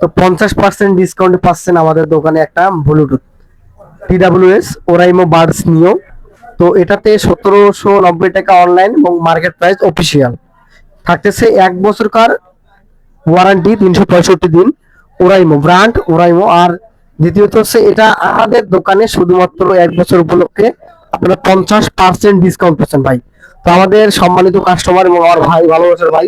তো পঞ্চাশ পার্সেন্ট ডিসকাউন্টে পাচ্ছেন আমাদের দোকানে একটা ব্লুটুথ টিডাব্লিউএস ওরাইমো বার্ডস নিও তো এটাতে সতেরোশো নব্বই টাকা অনলাইন এবং মার্কেট প্রাইস অফিসিয়াল থাকতেছে এক বছরকার ওয়ারেন্টি তিনশো পঁয়ষট্টি দিন ওরাইমো ব্র্যান্ড ওরাইমো আর দ্বিতীয়ত হচ্ছে এটা আমাদের দোকানে শুধুমাত্র এক বছর উপলক্ষে আপনারা পঞ্চাশ পার্সেন্ট ডিসকাউন্ট পাচ্ছেন ভাই। তো আমাদের সম্মানিত কাস্টমার এবং আমার ভাই, ভালোবাসার ভাই।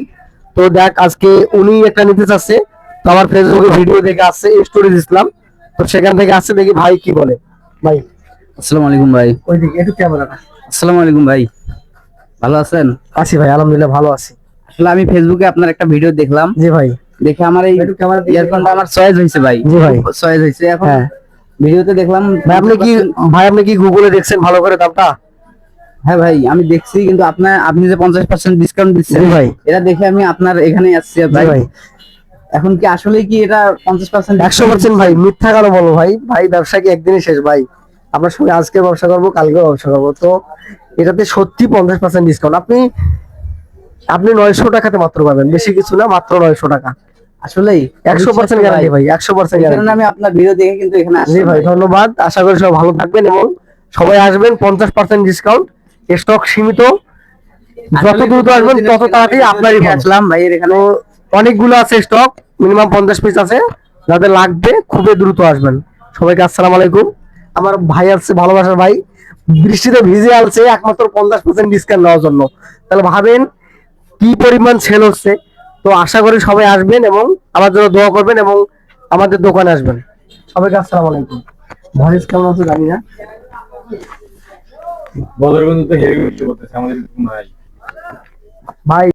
তো দেখ, আজকে উনি একটা নিতে চাচ্ছে। তো আমার ফেসবুকে ভিডিও দেখে আসছে স্টোরি দিছিলাম তো সেখান থেকে আসছে দেখি ভাই কি বলে। ভাই আসসালামু আলাইকুম ভাই। ওই দিকে একটু ক্যামেরাটা। আসসালামু আলাইকুম ভাই। ভালো আছেন? আছি ভাই আলহামদুলিল্লাহ ভালো আছি। আসলে আমি ফেসবুকে আপনার একটা ভিডিও দেখলাম। জি ভাই। দেখে আমার এই ক্যামেরা ইয়ারফোনটা আমার চয়েস হয়েছে ভাই। জি ভাই। চয়েস হয়েছে। এখন হ্যাঁ। ভিডিওতে দেখলাম ভাই আপনি কি ভাই আপনি কি গুগলে দেখছেন ভালো করে দামটা? হ্যাঁ ভাই আমি দেখছি কিন্তু আপনার আপনি যে পঞ্চাশ পার্সেন্ট ডিসকাউন্ট দিচ্ছেন ভাই। এটা দেখে আমি আপনার এখানে আসছি ভাই। এখন কি আসলে কি এটা পঞ্চাশ পার্সেন্ট একশো পার্সেন্ট ভাই মিথ্যা কেন বলো ভাই। ভাই ব্যবসা কি একদিনই শেষ? ভাই আপনার সঙ্গে আজকে ব্যবসা করব কালকে ব্যবসা করব। তো এটাতে সত্যি পঞ্চাশ পার্সেন্ট ডিসকাউন্ট আপনি আপনি নয়শো টাকাতে মাত্র পাবেন। বেশি কিছু না মাত্র নয়শো টাকা। আসলেই। একশো পার্সেন্ট গ্যারান্টি ভাই একশো পার্সেন্ট গ্যারান্টি আমি আপনার ভিডিও দেখে কিন্তু এখানে আসছি জি ভাই ধন্যবাদ। আশা করি সবাই ভালো থাকবেন এবং সবাই আসবেন পঞ্চাশ পার্সেন্ট ডিসকাউন্ট স্টক সীমিত। যত দ্রুত আসবেন তত তাড়াতাড়ি আপনারই। আসলাম ভাই এখানে অনেকগুলো আছে স্টক মিনিমাম পঞ্চাশ পিস আছে। যাদের লাগবে খুবই দ্রুত আসবেন। সবাইকে আসসালাম আলাইকুম। আমার ভাই আছে ভালোবাসার ভাই। বৃষ্টিতে ভিজে আলছে একমাত্র পঞ্চাশ পার্সেন্ট ডিসকাউন্ট নেওয়ার জন্য। তাহলে ভাবেন কি পরিমাণ সেল হচ্ছে। তো আশা করি সবাই আসবেন এবং আমার জন্য দোয়া করবেন এবং আমাদের দোকানে আসবেন। সবাইকে আসসালামু আলাইকুম। ভয়েস কেমন আছে জানি না। বদরগঞ্জ তো হেভি আমাদের ভাই ভাই